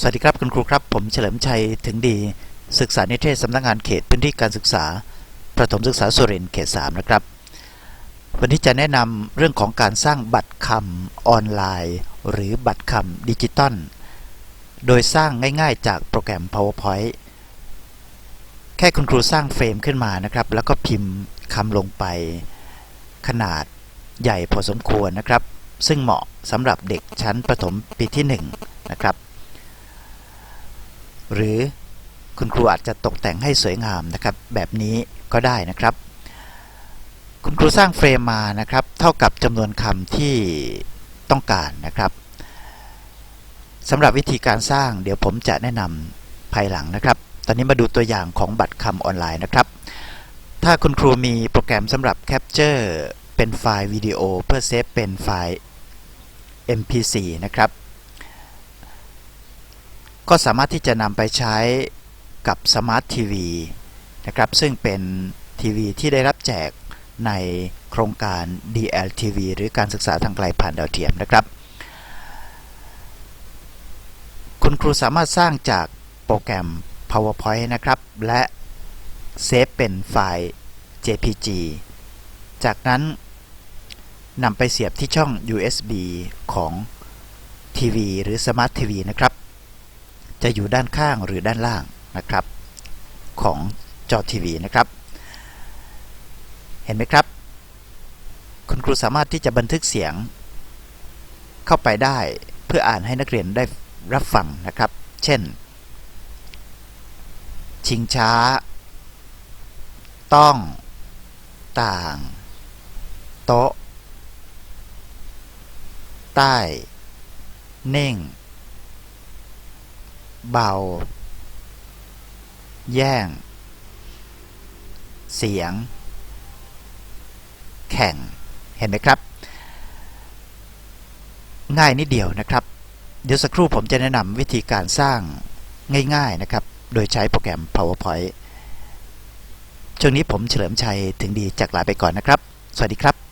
สวัสดีครับคุณครูครับ ผมเฉลิมชัยถึงดี ศึกษานิเทศสำนักงานเขตพื้นที่การศึกษา ประถมศึกษาสุรินทร์เขต 3 นะครับ วันนี้จะแนะนำเรื่องของการสร้างบัตรคำออนไลน์ หรือบัตรคำดิจิตอลโดยสร้างง่ายๆ จากโปรแกรม PowerPoint แค่คุณครูสร้างเฟรมขึ้นมานะครับ แล้วก็พิมพ์คำลงไปขนาดใหญ่พอสมควรนะครับ ซึ่งเหมาะสำหรับเด็กชั้นประถมปีที่ 1 นะครับ หรือคุณครูอาจจะตกแต่งให้สวยงามนะครับแบบนี้ก็ได้นะครับ คุณครูสร้างเฟรมมานะครับเท่ากับจำนวนคำที่ต้องการนะครับสำหรับวิธีการสร้างเดี๋ยวผมจะแนะนำภายหลังนะครับ ตอนนี้มาดูตัวอย่างของบัตรคำออนไลน์นะครับ ถ้าคุณครูมีโปรแกรมสำหรับ Capture เป็นไฟล์วิดีโอเพื่อเซฟเป็นไฟล์ MP4 นะครับ ก็สามารถที่จะนำไปใช้กับสมาร์ททีวีนะครับ ซึ่งเป็นทีวีที่ได้รับแจกในโครงการ DLTV หรือการศึกษาทางไกลผ่านดาวเทียมนะครับ คุณครูสามารถสร้างจากโปรแกรม PowerPoint นะครับ และเซฟเป็นไฟล์ JPG จากนั้นนำไปเสียบที่ช่อง USB ของทีวีหรือสมาร์ททีวีนะครับ จะอยู่ด้านข้างหรือด้านล่างนะครับ ของจอทีวีนะครับ เห็นไหมครับ คุณครูสามารถที่จะบันทึกเสียง เข้าไปได้เพื่ออ่านให้นักเรียนได้รับฟังนะครับ เช่น ชิงช้า ต้อง ต่าง โต๊ะ ใต้ เน่ง เบา แย่ง เสียง แข่ง เห็นไหมครับ ง่ายนิดเดียวนะครับ เดี๋ยวสักครู่ผมจะแนะนำวิธีการสร้างง่าย ๆนะครับ โดยใช้โปรแกรม PowerPoint ช่วงนี้ผมเฉลิมชัยถึงดีจากลาไปก่อนนะครับ สวัสดีครับ